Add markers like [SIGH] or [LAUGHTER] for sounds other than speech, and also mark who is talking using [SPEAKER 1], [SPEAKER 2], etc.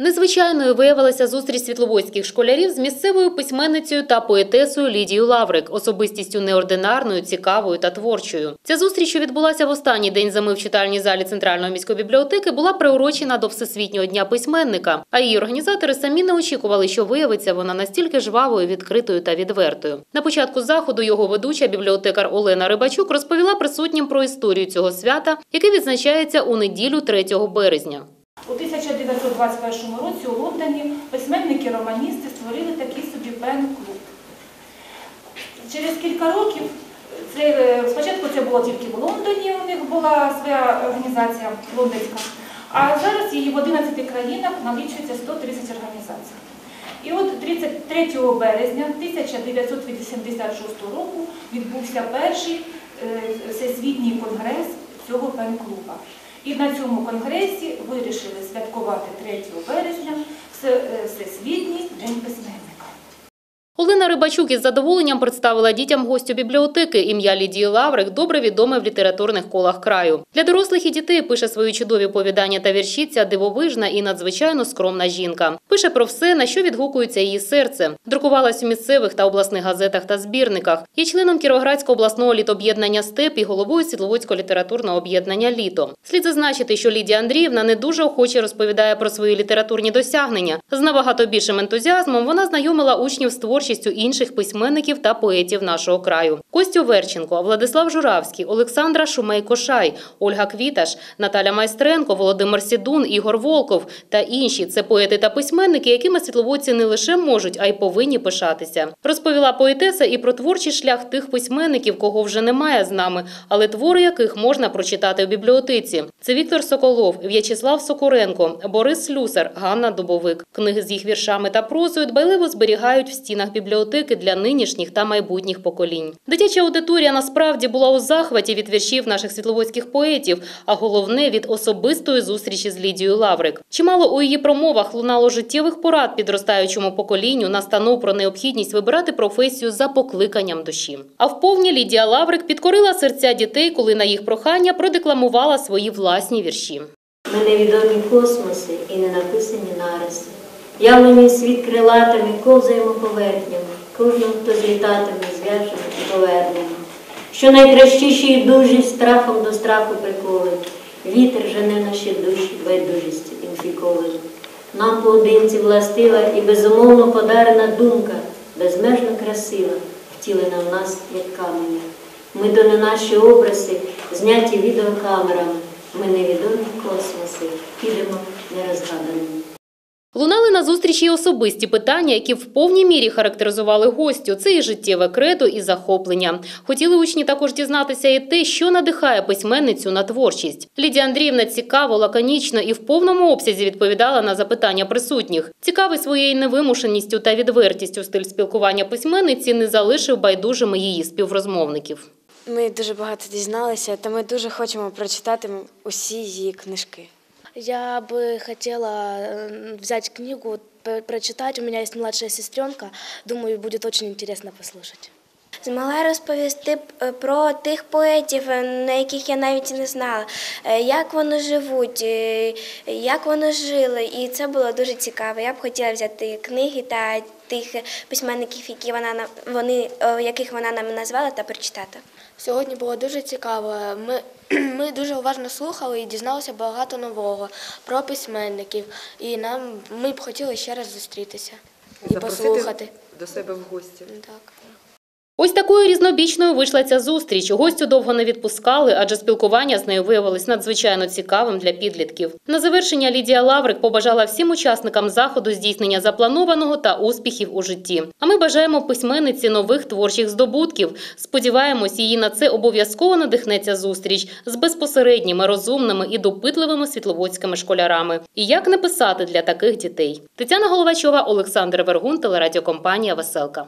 [SPEAKER 1] Незвичайною виявилася зустріч світловодських школярів з місцевою письменницею та поетесою Лідією Лаврик, особистістю неординарною, цікавою та творчою. Ця зустріч, що відбулася в останній день зими в читальній залі Центральної міської бібліотеки, була приурочена до Всесвітнього дня письменника. А її організатори самі не очікували, що виявиться вона настільки жвавою, відкритою та відвертою. На початку заходу його ведуча бібліотекар Олена Рибачук розповіла присутнім про історію цього свята, яке відзначається у неділю 3 березня.
[SPEAKER 2] У 1921 році у Лондоні письменники-романісти створили такий собі пен-клуб. Через кілька років, це, е, спочатку це було тільки в Лондоні, у них була своя організація лондонська, а зараз її в 11 країнах налічується 130 організацій. І от 33 березня 1986 року відбувся перший е, всесвітній конгрес цього пен-клуба. І на цьому конгресі вирішили святкувати 3 березня е, Всесвітній день письменника.
[SPEAKER 1] Олена Рибачук із задоволенням представила дітям гостю бібліотеки ім'я Лідії Лаврик, добре відоме в літературних колах краю. Для дорослих і дітей пише свої чудові оповідання та вірші ця дивовижна і надзвичайно скромна жінка. Пише про все, на що відгукується її серце. Друкувалась у місцевих та обласних газетах та збірниках. Є членом Кіровоградського обласного літоб'єднання «Степ» і головою Світловодського літературного об'єднання Літо. Слід зазначити, що Лідія Андріївна не дуже охоче розповідає про свої літературні досягнення. З набагато більшим ентузіазмом вона знайомила учнів з творчістю інших письменників та поетів нашого краю: Костю Верченко, Владислав Журавський, Олександра Шумей-Кошай, Ольга Квіташ, Наталя Майстренко, Володимир Сідун, Ігор Волков та інші це поети та письменники, якими світловодці не лише можуть, а й повинні пишатися. Розповіла поетеса і про творчий шлях тих письменників, кого вже немає з нами, але твори яких можна прочитати в бібліотеці. Це Віктор Соколов, В'ячеслав Сокуренко, Борис Слюсар, Ганна Дубовик. Книги з їх віршами та прозою дбайливо зберігають в стінах бібліотеки для нинішніх та майбутніх поколінь. Дитяча аудиторія насправді була у захваті від віршів наших світловодських поетів, а головне від особистої зустрічі з Лідією Лаврик. Чимало у її промовах лунало життєвих порад підростаючому поколінню, настанов про необхідність вибирати професію за покликанням душі. А вповні Лідія Лаврик підкорила серця дітей, коли на їх прохання продекламувала свої власні вірші.
[SPEAKER 3] Ми невідомі космоси і не написані нариси. Явлені світ крилатими, ковзаємо поверхнями, кожним, хто злітатиме, зв'яжемо і повернемо. Що найкращіші дужі страхом до страху приколить, вітер жене наші душі байдужістю інфіковані. Нам поодинці властива і безумовно подарена думка, безмежно красива, втілена в нас, як камені. Ми до не наші образи, зняті відеокамерами, ми невідомі космоси, підемо нерозгаданими.
[SPEAKER 1] Лунали на зустрічі особисті питання, які в повній мірі характеризували гостю. Це і життєве кредо, і захоплення. Хотіли учні також дізнатися і те, що надихає письменницю на творчість. Лідія Андріївна цікаво, лаконічно і в повному обсязі відповідала на запитання присутніх. Цікавий своєю невимушеністю та відвертістю стиль спілкування письменниці не залишив байдужими її співрозмовників.
[SPEAKER 4] Ми дуже багато дізналися, та ми дуже хочемо прочитати усі її книжки.
[SPEAKER 5] Я бы хотела э, взять книгу, прочитать. У меня есть младшая сестренка. Думаю, будет очень интересно послушать.
[SPEAKER 6] Змогла розповісти е, про тих поетів, е, на яких я навіть не знала, е, як вони живуть, е, як вони жили. І це було дуже цікаво. Я б хотіла взяти книги та тих письменників, які вона на- вони, яких вона нам назвала, та прочитати.
[SPEAKER 5] Сьогодні було дуже цікаво. Ми, [CLEARS THROAT] ми дуже уважно слухали і дізналися багато нового про письменників. І нам ми б хотіли ще раз зустрітися і
[SPEAKER 7] Запросити
[SPEAKER 5] послухати.
[SPEAKER 7] до себе в гості.
[SPEAKER 5] Так.
[SPEAKER 1] Ось такою різнобічною вийшла ця зустріч. Гостю довго не відпускали, адже спілкування з нею виявилось надзвичайно цікавим для підлітків. На завершення Лідія Лаврик побажала всім учасникам заходу здійснення запланованого та успіхів у житті. А ми бажаємо письменниці нових творчих здобутків. Сподіваємось, її на це обов'язково надихнеться зустріч з безпосередніми, розумними і допитливими світловодськими школярами. І як не писати для таких дітей? Тетяна Головачова, Олександр Вергун, телерадіокомпанія Веселка.